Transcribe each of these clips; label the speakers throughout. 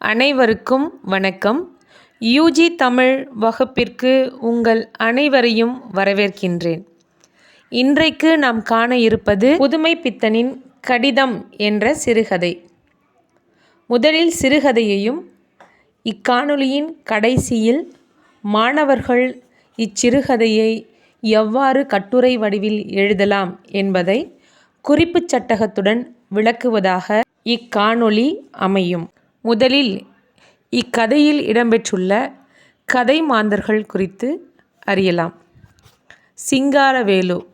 Speaker 1: அனைவருக்கும் வணக்கம். யூஜி தமிழ் வகுப்பிற்கு உங்கள் அனைவரையும் வரவேற்கின்றேன். இன்றைக்கு நாம் காண இருப்பது புதுமை பித்தனின் கடிதம் என்ற சிறுகதை. முதலில் சிறுகதையையும் இக்காணொலியின் கடைசியில் மாணவர்கள் இச்சிறுகதையை எவ்வாறு கட்டுரை வடிவில் எழுதலாம் என்பதை குறிப்புச் சட்டகத்துடன் விளக்குவதாக இக்காணொளி அமையும். முதலில் இக்கதையில் இடம்பெற்றுள்ள கதை மாந்தர்கள் குறித்து அறியலாம். சிங்காரவேலு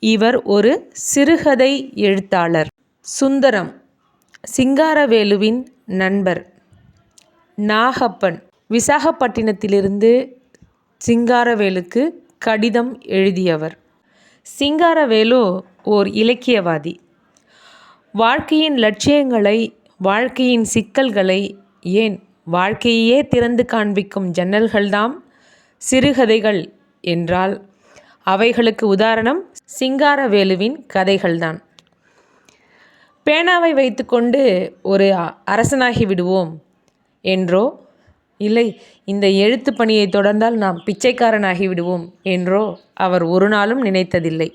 Speaker 1: இவர் ஒரு சிறுகதை எழுத்தாளர். சுந்தரம் சிங்காரவேலுவின் நண்பர். நாகப்பன் விசாகப்பட்டினத்திலிருந்து சிங்காரவேலுக்கு கடிதம் எழுதியவர். சிங்காரவேலு ஓர் இலக்கியவாதி. வாழ்க்கையின் லட்சியங்களை வாழ்க்கையின் சிக்கல்களை ஏன் வாழ்க்கையே திறந்து காண்பிக்கும் ஜன்னல்கள்தாம்? சிறுகதைகள் என்றால் அவைகளுக்கு உதாரணம் சிங்காரவேலுவின் கதைகள்தான். பேனாவை வைத்துக்கொண்டு ஒரு அரசனாகி விடுவோம் என்றோ இல்லை இந்த எழுத்து பணியை தொடர்ந்தால் நாம் பிச்சைக்காரனாகி விடுவோம் என்றோ அவர் ஒரு நாளும் நினைத்ததில்லை.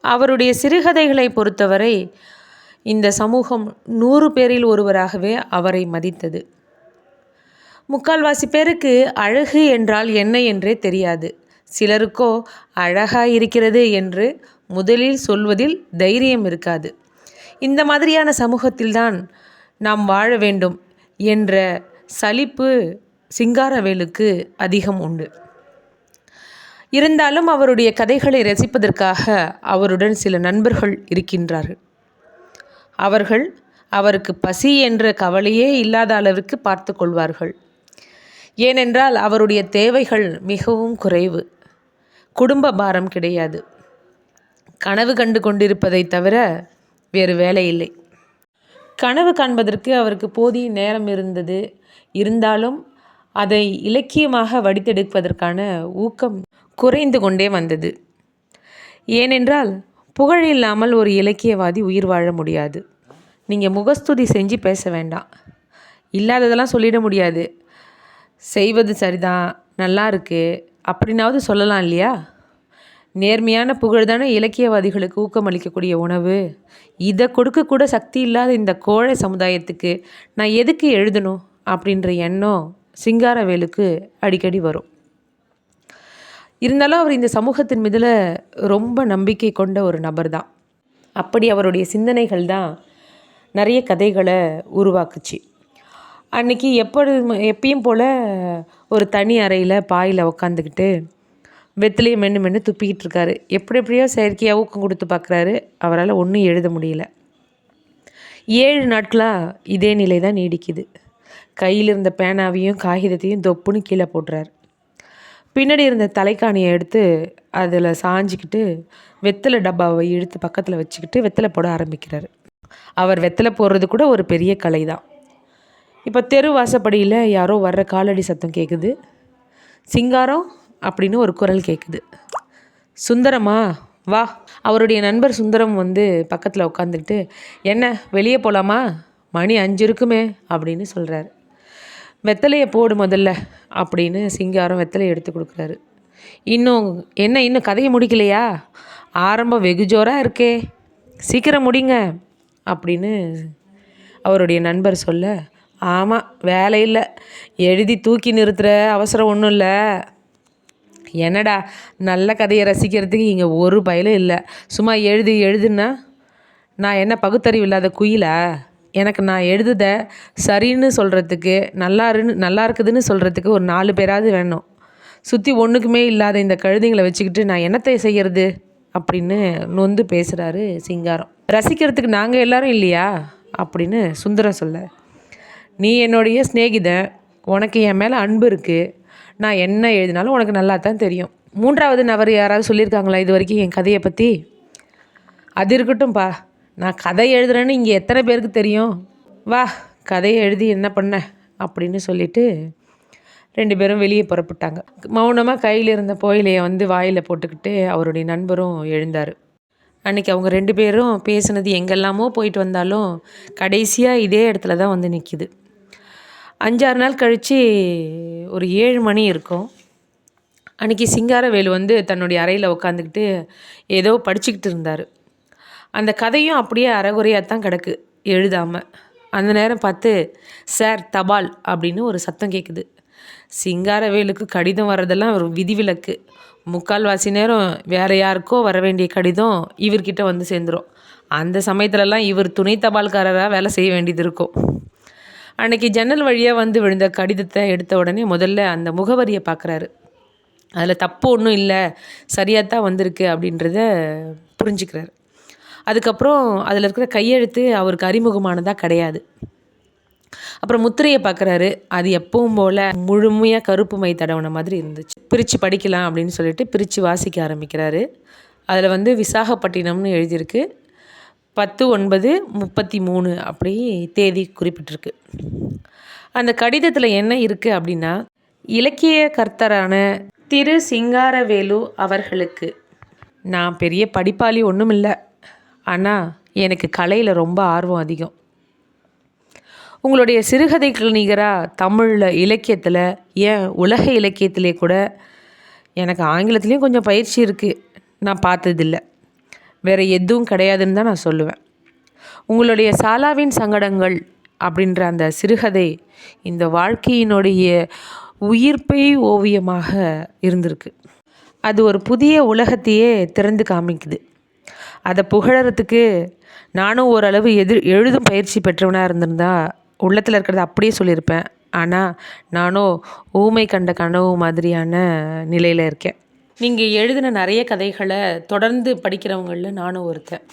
Speaker 1: அவருடைய சிறுகதைகளை பொறுத்தவரை இந்த சமூகம் நூறு பேரில் ஒருவராகவே அவரை மதித்தது. முக்கால்வாசி பேருக்கு அழகு என்றால் என்ன என்றே தெரியாது. சிலருக்கோ அழகாக இருக்கிறது என்று முதலில் சொல்வதில் தைரியம் இருக்காது. இந்த மாதிரியான சமூகத்தில்தான் நாம் வாழ வேண்டும் என்ற சலிப்பு சிங்காரவேலுக்கு அதிகம் உண்டு. இருந்தாலும் அவருடைய கதைகளை ரசிப்பதற்காக அவருடன் சில நண்பர்கள் இருக்கின்றார்கள். அவர்கள் அவருக்கு பசி என்ற கவலையே இல்லாத அளவிற்கு பார்த்து கொள்வார்கள். ஏனென்றால் அவருடைய தேவைகள் மிகவும் குறைவு. குடும்ப பாரம் கிடையாது. கனவு கண்டு கொண்டிருப்பதை தவிர வேறு வேலை இல்லை. கனவு காண்பதற்கு அவருக்கு போதிய நேரம் இருந்தது. இருந்தாலும் அதை இலக்கியமாக வடித்தெடுப்பதற்கான ஊக்கம் குறைந்து கொண்டே வந்தது. ஏனென்றால் புகழ் இல்லாமல் ஒரு இலக்கியவாதி உயிர் வாழ முடியாது. நீங்கள் முகஸ்துதி செஞ்சு பேச வேண்டாம். இல்லாததெல்லாம் சொல்லிட முடியாது. செய்வது சரிதான் நல்லா இருக்குது அப்படின்னாவது சொல்லலாம் இல்லையா? நேர்மையான புகழ் தானே இலக்கியவாதிகளுக்கு ஊக்கமளிக்கக்கூடிய உணவு. இதை கொடுக்கக்கூட சக்தி இல்லாத இந்த கோழை சமுதாயத்துக்கு நான் எதுக்கு எழுதணும்? அப்படின்ற எண்ணம் சிங்காரவேலுக்கு அடிக்கடி வரும். இருந்தாலும் அவர் இந்த சமூகத்தின் மீதில் ரொம்ப நம்பிக்கை கொண்ட ஒரு நபர் தான் அப்படி அவருடைய சிந்தனைகள் தான் நிறைய கதைகளை உருவாக்குச்சு. அன்றைக்கி எப்படி எப்பயும் போல் ஒரு தனி அறையில் பாயில் உக்காந்துக்கிட்டு வெத்திலையும் மென்று மென்று துப்பிக்கிட்டு இருக்காரு. எப்படி எப்படியோ செயற்கையாக ஊக்கம் கொடுத்து பார்க்குறாரு அவரால் ஒன்றும் எழுத முடியல. ஏழு நாட்களாக இதே நிலை தான் நீடிக்குது. கையில் இருந்த பேனாவையும் காகிதத்தையும் தொப்புன்னு கீழே போட்டுறாரு. பின்னாடி இருந்த தலைக்காணியை எடுத்து அதில் சாஞ்சிக்கிட்டு வெத்தலை டப்பாவை இழுத்து பக்கத்தில் வச்சுக்கிட்டு வெத்தலை போட ஆரம்பிக்கிறார். அவர் வெத்தலை போடுறது கூட ஒரு பெரிய கலை தான் இப்போ தெரு வாசப்படியில் யாரோ வர்ற காலடி சத்தம் கேட்குது சிங்காரம் அப்படின்னு ஒரு குரல் கேட்குது சுந்தரமா வா. அவருடைய நண்பர் சுந்தரம் வந்து பக்கத்தில் உட்காந்துக்கிட்டு என்ன வெளியே போகலாமா மணி அஞ்சு இருக்குமே அப்படின்னு சொல்கிறார் வெத்தலையை போடு முதல்ல அப்படின்னு சிங்காரம் வெத்தலையை எடுத்து கொடுக்குறாரு. இன்னும் என்ன இன்னும் கதையை முடிக்கலையா? ஆரம்பம் வெகு ஜோராக இருக்கே. சீக்கிரம் முடிங்க அப்படின்னு அவருடைய நண்பர் சொல்ல ஆமாம் வேலை இல்லை. எழுதி தூக்கி நிறுத்துகிற அவசரம் ஒன்றும் இல்லை. என்னடா நல்ல கதையை ரசிக்கிறதுக்கு இங்கே ஒரு பயலும் இல்லை. சும்மா எழுதி எழுதுன்னா நான் என்ன பகுத்தறிவு இல்லாத குயிலா? எனக்கு நான் எழுதுத சரின்னு சொல்கிறதுக்கு நல்லாருன்னு நல்லா இருக்குதுன்னு சொல்கிறதுக்கு ஒரு நாலு பேராவது வேணும். சுற்றி ஒன்றுக்குமே இல்லாத இந்த கழுதைங்களை வச்சுக்கிட்டு நான் என்னத்தை செய்கிறது அப்படின்னு நொந்து பேசுகிறாரு சிங்காரம். ரசிக்கிறதுக்கு நாங்கள் எல்லாரும் இல்லையா? அப்படின்னு சுந்தரம் சொல்ல நீ என்னுடைய சிநேகிதன் உனக்கு என் மேலே அன்பு இருக்குது நான் என்ன எழுதினாலும் உனக்கு நல்லா தான் தெரியும். மூன்றாவது நபர் யாராவது சொல்லியிருக்காங்களா இது வரைக்கும் என் கதையை பற்றி அது இருக்கட்டும்ப்பா நான் கதை எழுதுகிறேன்னு இங்கே எத்தனை பேருக்கு தெரியும்? வா கதையை எழுதி என்ன பண்ண? அப்படின்னு சொல்லிட்டு ரெண்டு பேரும் வெளியே புறப்பட்டாங்க. மௌனமாக கையில் இருந்த புயலையை வந்து வாயில் போட்டுக்கிட்டு அவருடைய நண்பரும் எழுந்தார். அன்றைக்கி அவங்க ரெண்டு பேரும் பேசுனது எங்கெல்லாமோ போயிட்டு வந்தாலும் கடைசியாக இதே இடத்துல தான் வந்து நிற்கிது அஞ்சாறு நாள் கழித்து ஒரு ஏழு மணி இருக்கும். அன்றைக்கி சிங்காரவேலு வந்து தன்னுடைய அறையில் உட்காந்துக்கிட்டு ஏதோ படிச்சுக்கிட்டு இருந்தார். அந்த கதையும் அப்படியே அறகுறையாக தான் கிடக்கு எழுதாமல் அந்த நேரம் பார்த்து சார் தபால் அப்படின்னு ஒரு சத்தம் கேட்குது சிங்காரவேலுக்கு கடிதம் வர்றதெல்லாம் ஒரு விதிவிலக்கு. முக்கால்வாசி நேரம் வேறு யாருக்கோ வர வேண்டிய கடிதம் இவர்கிட்ட வந்து சேர்ந்துடும் அந்த சமயத்துலலாம் இவர் துணை தபால்காரராக வேலை செய்ய வேண்டியது இருக்கும். அன்றைக்கி ஜன்னல் வழியாக வந்து விழுந்த கடிதத்தை எடுத்த உடனே முதல்ல அந்த முகவரியை பார்க்குறாரு அதில் தப்பு ஒன்றும் இல்லை சரியாக தான் வந்திருக்கு அப்படின்றத புரிஞ்சுக்கிறார். அதுக்கப்புறம் அதில் இருக்கிற கையெழுத்து அவருக்கு அறிமுகமானதாக கிடையாது. அப்புறம் முத்திரையை பார்க்குறாரு அது எப்பவும் போல் முழுமையாக கருப்பு மை தடவன மாதிரி இருந்துச்சு. பிரித்து படிக்கலாம் அப்படின்னு சொல்லிட்டு பிரித்து வாசிக்க ஆரம்பிக்கிறாரு. அதில் வந்து விசாகப்பட்டினம்னு எழுதியிருக்கு. பத்து ஒன்பது முப்பத்தி மூணு அப்படி தேதி குறிப்பிட்டிருக்கு. அந்த கடிதத்தில் என்ன இருக்குது அப்படின்னா இலக்கிய கர்த்தரான திரு சிங்காரவேலு அவர்களுக்கு நான் பெரிய படிப்பாளி ஒன்றும் இல்லை ஆனால் எனக்கு கலையில் ரொம்ப ஆர்வம் அதிகம். உங்களுடைய சிறுகதை நிகராக தமிழில் இலக்கியத்தில் ஏன் உலக இலக்கியத்திலே கூட எனக்கு ஆங்கிலத்துலேயும் கொஞ்சம் பயிற்சி இருக்குது நான் பார்த்ததில்ல. வேறு எதுவும் கிடையாதுன்னு தான் நான் சொல்லுவேன். உங்களுடைய சாலாவின் சங்கடங்கள் அப்படின்ற அந்த சிறுகதை இந்த வாழ்க்கையினுடைய உயிர்ப்பை ஓவியமாக இருந்திருக்கு. அது ஒரு புதிய உலகத்தையே திறந்து காமிக்குது. அதை புகழறதுக்கு நானும் ஓரளவு எதிர் எழுதும் பயிற்சி பெற்றவனாக இருந்திருந்தா உள்ளத்தில் இருக்கிறத அப்படியே சொல்லியிருப்பேன். ஆனால் நானும் ஊமை கண்ட கனவு மாதிரியான நிலையில் இருக்கேன். நீங்கள் எழுதின நிறைய கதைகளை தொடர்ந்து படிக்கிறவங்களில் நானும் ஒருத்தன்.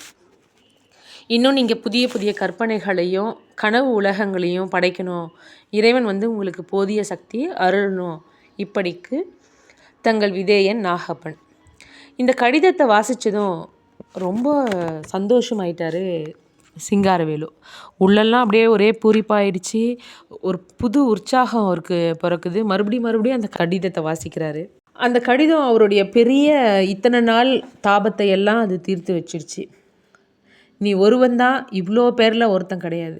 Speaker 1: இன்னும் நீங்கள் புதிய புதிய கற்பனைகளையும் கனவு உலகங்களையும் படைக்கணும். இறைவன் வந்து உங்களுக்கு போதிய சக்தி அருளணும். இப்படிக்கு தங்கள் விதேயன் நாகப்பன். இந்த கடிதத்தை வாசித்ததும் ரொம்ப சந்தோஷமாயிட்டார் சிங்காரவேலு. உள்ளெல்லாம் அப்படியே ஒரே பூரிப்பாயிடுச்சு. ஒரு புது உற்சாகம் அவருக்கு பிறக்குது. மறுபடியும் மறுபடியும் அந்த கடிதத்தை வாசிக்கிறாரு. அந்த கடிதம் அவருடைய பெரிய இத்தனை நாள் தாபத்தை எல்லாம் அது தீர்த்து வச்சிருச்சு நீ ஒருவன் தான் இவ்வளோ பேரில் ஒருத்தன் கிடையாது.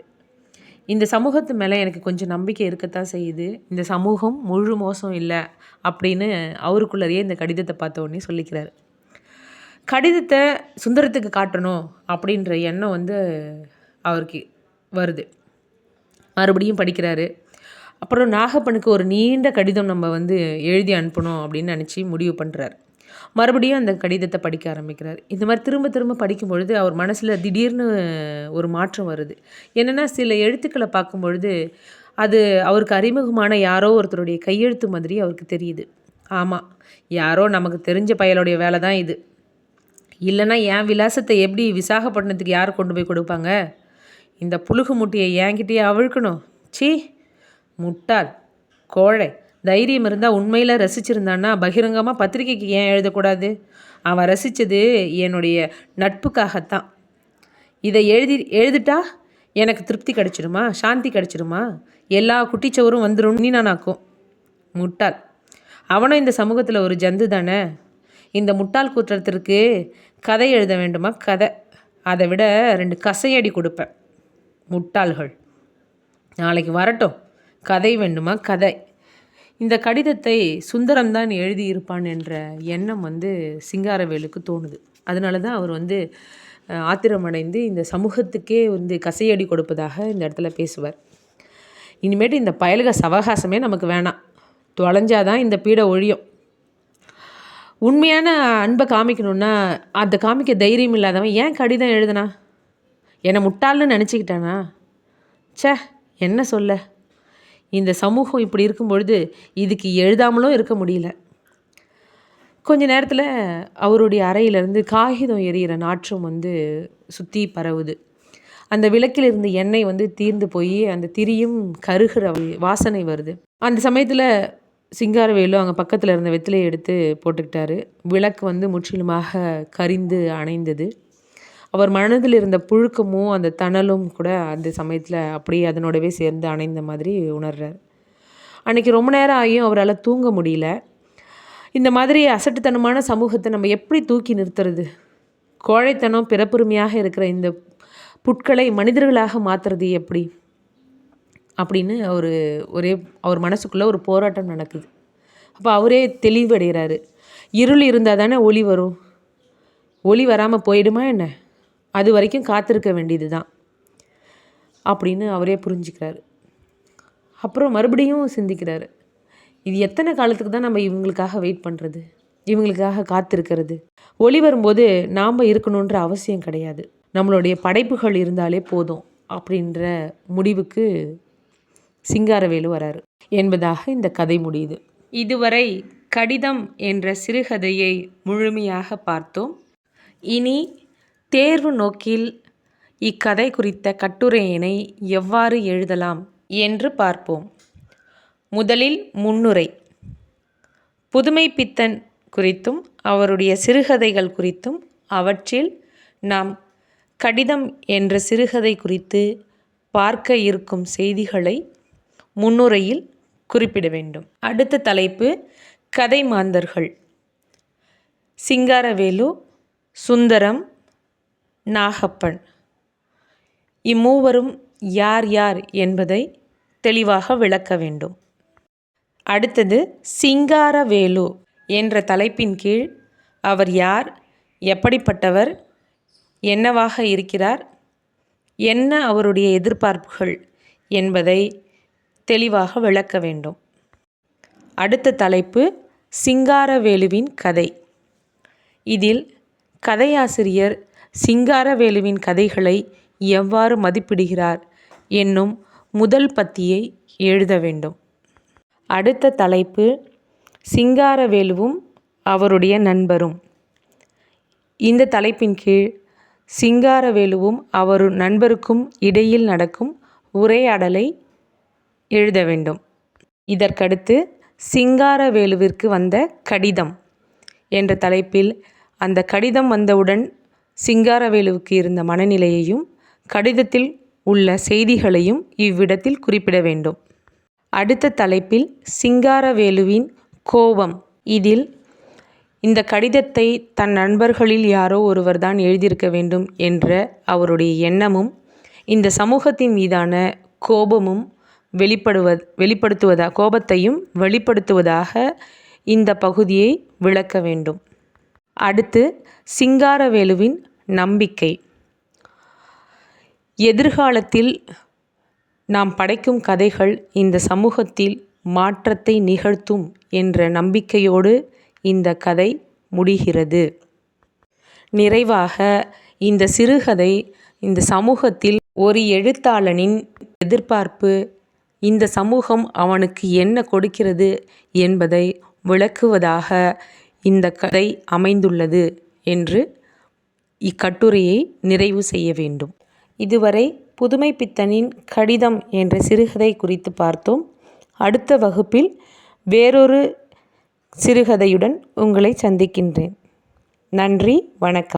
Speaker 1: இந்த சமூகத்து மேலே எனக்கு கொஞ்சம் நம்பிக்கை இருக்கத்தான் செய்யுது. இந்த சமூகம் முழு மோசம் இல்லை அப்படின்னு அவருக்குள்ளேயே இந்த கடிதத்தை பார்த்த உடனே சொல்லிக்கிறாரு. கடிதத்தை சுந்தரத்துக்கு காட்டணும் அப்படின்ற எண்ணம் வந்து அவருக்கு வருது. மறுபடியும் படிக்கிறாரு. அப்புறம் நாகப்பனுக்கு ஒரு நீண்ட கடிதம் நம்ம வந்து எழுதி அனுப்பணும் அப்படின்னு நினச்சி முடிவு பண்ணுறாரு மறுபடியும் அந்த கடிதத்தை படிக்க ஆரம்பிக்கிறார். இந்த மாதிரி திரும்ப திரும்ப படிக்கும் பொழுது அவர் மனசில் திடீர்னு ஒரு மாற்றம் வருது. என்னென்னா சில எழுத்துக்களை பார்க்கும் பொழுது அது அவருக்கு அறிமுகமான யாரோ ஒருத்தருடைய கையெழுத்து மாதிரி அவருக்கு தெரியுது. ஆமாம் யாரோ நமக்கு தெரிஞ்ச பயலுடைய வேலை தான் இது. இல்லைன்னா என் விலாசத்தை எப்படி விசாகப்பட்டினத்துக்கு யார் கொண்டு போய் கொடுப்பாங்க? இந்த புழுகு முட்டியை என்கிட்டயே அவிழ்க்கணும். சீ முட்டாள் கோழை. தைரியம் இருந்தால் உண்மையில் ரசிச்சிருந்தான்னா பகிரங்கமாக பத்திரிக்கைக்கு ஏன் எழுதக்கூடாது? அவன் ரசித்தது என்னுடைய நட்புக்காகத்தான். இதை எழுதி எழுதிட்டா எனக்கு திருப்தி கிடச்சிடுமா? சாந்தி கிடச்சிடுமா? எல்லா குட்டிச்சவரும் வந்துடும் நீ நானாக்கும். முட்டாள். அவனும் இந்த சமூகத்தில் ஒரு ஜந்து தானே இந்த முட்டாள் கூற்றத்திற்கு கதை எழுத வேண்டுமா? கதை. அதை விட ரெண்டு கசையடி கொடுப்பேன். முட்டாள்கள். நாளைக்கு வரட்டும். கதை வேண்டுமா? கதை. இந்த கடிதத்தை சுந்தரம் தான் எழுதியிருப்பான் என்ற எண்ணம் வந்து சிங்காரவேலுக்கு தோணுது. அதனால தான் அவர் வந்து ஆத்திரமடைந்து இந்த சமூகத்துக்கே வந்து கசையடி கொடுப்பதாக இந்த இடத்துல பேசுவார். இனிமேட்டு இந்த பயலுக சவகாசமே நமக்கு வேணாம். தொலைஞ்சாதான் இந்த பீடை ஒழியும். உண்மையான அன்பை காமிக்கணுன்னா அதை காமிக்க தைரியம் இல்லாதவன் ஏன் கடிதம் எழுதுனா? என்னை முட்டாள்னு நினச்சிக்கிட்டானா? சே என்ன சொல்ல? இந்த சமூகம் இப்படி இருக்கும் பொழுது இதுக்கு எழுதாமலும் இருக்க முடியல. கொஞ்ச நேரத்தில் அவருடைய அறையிலேருந்து காகிதம் எரியிற நாற்றம் வந்து சுற்றி பரவுது. அந்த விளக்கில் இருந்த எண்ணெய் வந்து தீர்ந்து போய் அந்த திரியும் கருகிற வாசனை வருது. அந்த சமயத்தில் சிங்காரவேலு அங்கே பக்கத்தில் இருந்த வெத்திலையை எடுத்து போட்டுக்கிட்டாரு. விளக்கு வந்து முற்றிலுமாக கரிந்து அணைந்தது. அவர் மனதில் இருந்த புழுக்கமும் அந்த தணலும் கூட அந்த சமயத்தில் அப்படியே அதனோடவே சேர்ந்து அணைந்த மாதிரி உணர்றார். அன்றைக்கி ரொம்ப நேரம் ஆகியும் அவரால் தூங்க முடியல. இந்த மாதிரி அசட்டுத்தனமான சமூகத்தை நம்ம எப்படி தூக்கி நிறுத்துறது? கோழைத்தனம் பிறப்புரிமையாக இருக்கிற இந்த புட்களை மனிதர்களாக மாற்றுறது எப்படி? அப்படின்னு அவர் ஒரே அவர் மனசுக்குள்ளே ஒரு போராட்டம் நடக்குது. அப்போ அவரே தெளிவடைகிறாரு. இருள் இருந்தால் தானே ஒளி வரும். ஒளி வராமல் போயிடுமா என்ன? அது வரைக்கும் காத்திருக்க வேண்டியது தான் அப்படின்னு அவரே புரிஞ்சுக்கிறாரு. அப்புறம் மறுபடியும் சிந்திக்கிறாரு. இது எத்தனை காலத்துக்கு தான் நம்ம இவங்களுக்காக வெயிட் பண்ணுறது இவங்களுக்காக காத்திருக்கிறது? ஒளி வரும்போது நாம் இருக்கணுன்ற அவசியம் கிடையாது. நம்மளுடைய படைப்புகள் இருந்தாலே போதும் அப்படின்ற முடிவுக்கு சிங்காரவேலு வராரு. என்பதாக இந்த கதை முடியுது. இதுவரை கடிதம் என்ற சிறுகதையை முழுமையாக பார்த்தோம். இனி தேர்வு நோக்கில் இக்கதை குறித்த கட்டுரையினை எவ்வாறு எழுதலாம் என்று பார்ப்போம். முதலில் முன்னுரை. புதுமை பித்தன் குறித்தும் அவருடைய சிறுகதைகள் குறித்தும் அவற்றில் நாம் கடிதம் என்ற சிறுகதை குறித்து பார்க்க இருக்கும் செய்திகளை முன்னுரையில் குறிப்பிட வேண்டும். அடுத்த தலைப்பு கதை மாந்தர்கள். சிங்காரவேலு சுந்தரம் நாகப்பன். இம்மூவரும் யார் யார் என்பதை தெளிவாக விளக்க வேண்டும். அடுத்தது சிங்காரவேலு என்ற தலைப்பின் கீழ் அவர் யார் எப்படிப்பட்டவர் என்னவாக இருக்கிறார் என்ன அவருடைய எதிர்பார்ப்புகள் என்பதை தெளிவாக விளக்க வேண்டும். அடுத்த தலைப்பு சிங்காரவேலுவின் கதை. இதில் கதையாசிரியர் சிங்காரவேலுவின் கதைகளை எவ்வாறு மதிப்பிடுகிறார் என்னும் முதல் பத்தியை எழுத வேண்டும். அடுத்த தலைப்பு சிங்காரவேலுவும் அவருடைய நண்பரும். இந்த தலைப்பின் கீழ் சிங்காரவேலுவும் அவர் நண்பருக்கும் இடையில் நடக்கும் உரையாடலை எழுத வேண்டும். இதற்கடுத்து சிங்காரவேலுவிற்கு வந்த கடிதம் என்ற தலைப்பில் அந்த கடிதம் வந்தவுடன் சிங்காரவேலுவுக்கு இருந்த மனநிலையையும் கடிதத்தில் உள்ள செய்திகளையும் இவ்விடத்தில் குறிப்பிட வேண்டும். அடுத்த தலைப்பில் சிங்காரவேலுவின் கோபம். இதில் இந்த கடிதத்தை தன் நண்பர்களில் யாரோ ஒருவர் தான் எழுதியிருக்க வேண்டும் என்ற அவருடைய எண்ணமும் இந்த சமூகத்தின் மீதான கோபமும் வெளிப்படுவ வெளிப்படுத்துவதா கோபத்தையும் வெளிப்படுத்துவதாக இந்த பகுதியை விளக்க வேண்டும். அடுத்து சிங்காரவேலுவின் நம்பிக்கை. எதிர்காலத்தில் நாம் படைக்கும் கதைகள் இந்த சமூகத்தில் மாற்றத்தை நிகழ்த்தும் என்ற நம்பிக்கையோடு இந்த கதை முடிகிறது. நிறைவாக இந்த சிறுகதை இந்த சமூகத்தில் ஒரு எழுத்தாளனின் எதிர்பார்ப்பு இந்த சமூகம் அவனுக்கு என்ன கொடுக்கிறது என்பதை விளக்குவதாக இந்த கதை அமைந்துள்ளது என்று இக்கட்டுரையை நிறைவு செய்ய வேண்டும். இதுவரை புதுமை பித்தனின் கடிதம் என்ற சிறுகதை குறித்து பார்த்தோம். அடுத்த வகுப்பில் வேறொரு சிறுகதையுடன் உங்களை சந்திக்கின்றேன். நன்றி வணக்கம்.